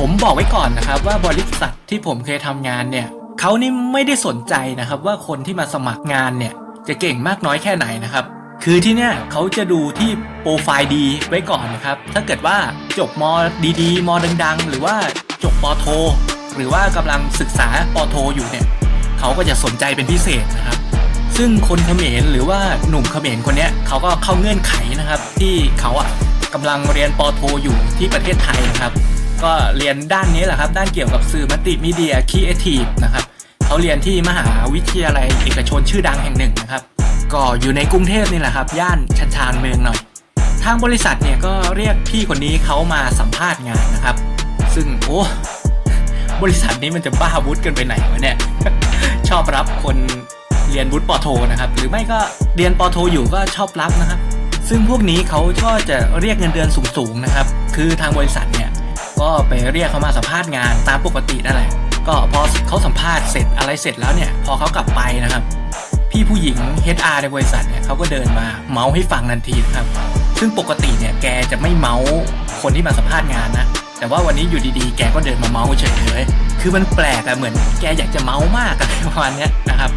ผมบอกไว้ก่อนนะครับว่าบริษัทที่ผมเคยทำงานเนี่ยเขานี่ไม่ได้สนใจนะครับว่าคนที่มาสมัครงานเนี่ยจะเก่งมากน้อยแค่ไหนนะครับ คือที่เนี่ยเขาจะดูที่โปรไฟล์ดีไว้ก่อนนะครับ ถ้าเกิดว่าจบมดีๆมดัง ๆ หรือว่าจบปโท หรือว่ากำลังศึกษาปโทอยู่เนี่ยเขาก็จะสนใจเป็นพิเศษนะครับ ซึ่งคนเขมรหรือว่าหนุ่มเขมรคนเนี้ยเขาก็เข้าเงื่อนไขนะครับ ที่เขาอะกำลังเรียนปโทอยู่ที่ประเทศไทยนะครับ ก็เรียนด้านนี้แหละครับ ด้านเกี่ยวกับสื่อมัลติมีเดียครีเอทีฟนะครับเขาเรียนที่มหาวิทยาลัยเอกชนชื่อดังแห่งหนึ่งนะครับ ก็อยู่ในกรุงเทพนี่แหละครับ ย่านชันชานเมืองหน่อย ทางบริษัทเนี่ยก็เรียกพี่คนนี้เขามาสัมภาษณ์งานนะครับ ซึ่งโอ้บริษัทนี้มันจะบ้าวุฒิกันไปไหนวะเนี่ย ชอบรับคนเรียนวุฒิปอโทนะครับ หรือไม่ก็เรียนปอโทอยู่ก็ชอบรับนะครับ ซึ่งพวกนี้เขาก็จะเรียกเงินเดือนสูงๆนะครับ คือทางบริษัทเนี่ย ก็ไปเรียกเขามาสัมภาษณ์งานตามปกตินั่นแหละ ก็พอเขาสัมภาษณ์เสร็จอะไรเสร็จแล้วเนี่ย พอเขากลับไปนะครับ พี่ผู้หญิง HR ในบริษัทเนี่ยเขาก็เดินมาเมาส์ให้ฟังทันทีนะครับ ซึ่งปกติเนี่ยแกจะไม่เมาส์คนที่มาสัมภาษณ์งานนะ แต่ว่าวันนี้อยู่ดีๆ แกก็เดินมาเมาส์เฉยเลย คือมันแปลกอะเหมือน แกอยากจะเมาส์มากอะไรประมาณนี้นะครับ